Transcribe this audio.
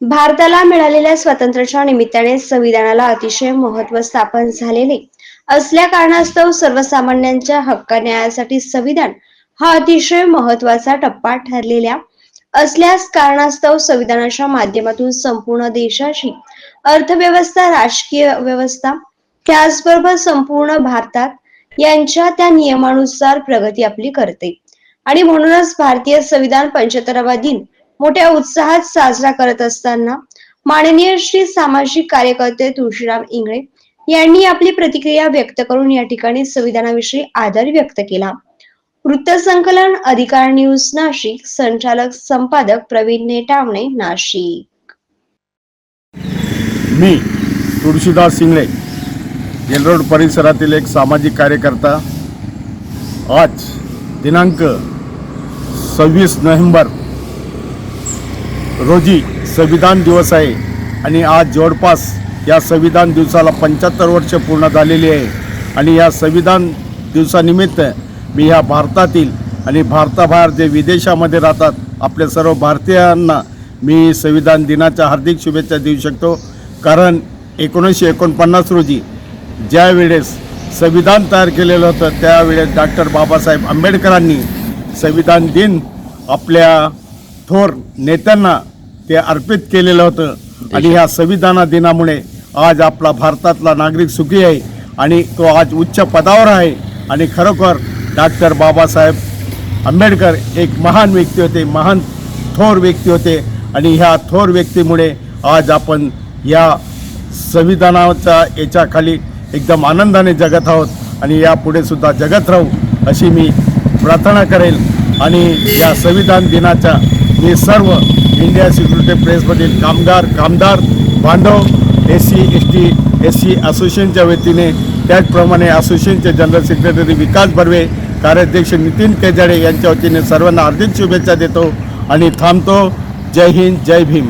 भारताला मिळालेल्या स्वातंत्र्याच्या निमित्ताने संविधानाला अतिशय महत्त्व स्थापन झालेले असल्या कारणास्तव सर्वसामान्यांच्या हक्क न्यायासाठी संविधान हा अतिशय महत्त्वाचा टप्पा ठरलेल्या असल्यास कारणास्तव संविधानाच्या माध्यमातून संपूर्ण देशाची अर्थव्यवस्था राजकीय व्यवस्था त्याचबरोबर संपूर्ण भारतात यांच्या त्या नियमानुसार प्रगती आपली करते. आणि म्हणूनच भारतीय संविधान पंच्याहत्तरावा दिन मोठ्या उत्साहात साजरा करत असताना माननीय श्री सामाजिक कार्यकर्ते तुळशीराम इंगळे यांनी आपली प्रतिक्रिया व्यक्त करून या ठिकाणी संविधानाविषयी आदर व्यक्त केला. वृत्तसंकलन अधिकार न्यूज नाशिक संचालक संपादक प्रवीण नेटावणे नाशिक. मी तुळशीदास सिंगळे जेलरोड परिसरातील एक सामाजिक कार्यकर्ता. आज दिनांक सव्वीस नोव्हेंबर रोजी संविधान दिवस आहे आणि आज जवळपास या संविधान दिवसाला पंच्याहत्तर वर्ष पूर्ण झालेली आहे. आणि या संविधान दिवसानिमित्त मी ह्या भारतातील आणि भारताबाहेर जे विदेशामध्ये राहतात आपल्या सर्व भारतीयांना मी संविधान दिनाच्या हार्दिक शुभेच्छा देऊ शकतो. कारण एकोणीसशे एकोणपन्नास रोजी ज्या वेळेस संविधान तयार केलेलं होतं त्यावेळेस डॉक्टर बाबासाहेब आंबेडकरांनी संविधान दिन आपल्या थोर नेत्यांना ते अर्पित केलेलं होतं. आणि ह्या संविधाना दिनामुळे आज आपला भारतातला नागरिक सुखी आहे आणि तो आज उच्च पदावर आहे. आणि खरोखर डॉक्टर बाबासाहेब आंबेडकर एक महान व्यक्ती होते महान थोर व्यक्ती होते. आणि ह्या थोर व्यक्तीमुळे आज आपण या संविधानाच्या याच्याखाली एकदम आनंदाने जगत आहोत. आणि यापुढे सुद्धा जगत राहू अशी मी प्रार्थना करेल. आणि या संविधान दिनाच्या मी सर्व इंडिया सिक्युरिटी प्रेसमधील कामगार कामदार बांधव S C S T S C असोसिएशनच्या वतीने त्याचप्रमाणे असोसिएशनचे जनरल सेक्रेटरी विकास बर्वे कार्याध्यक्ष नितीन केजाडे यांच्या वतीने सर्वांना हार्दिक शुभेच्छा देतो आणि थांबतो. जय हिंद जय भीम.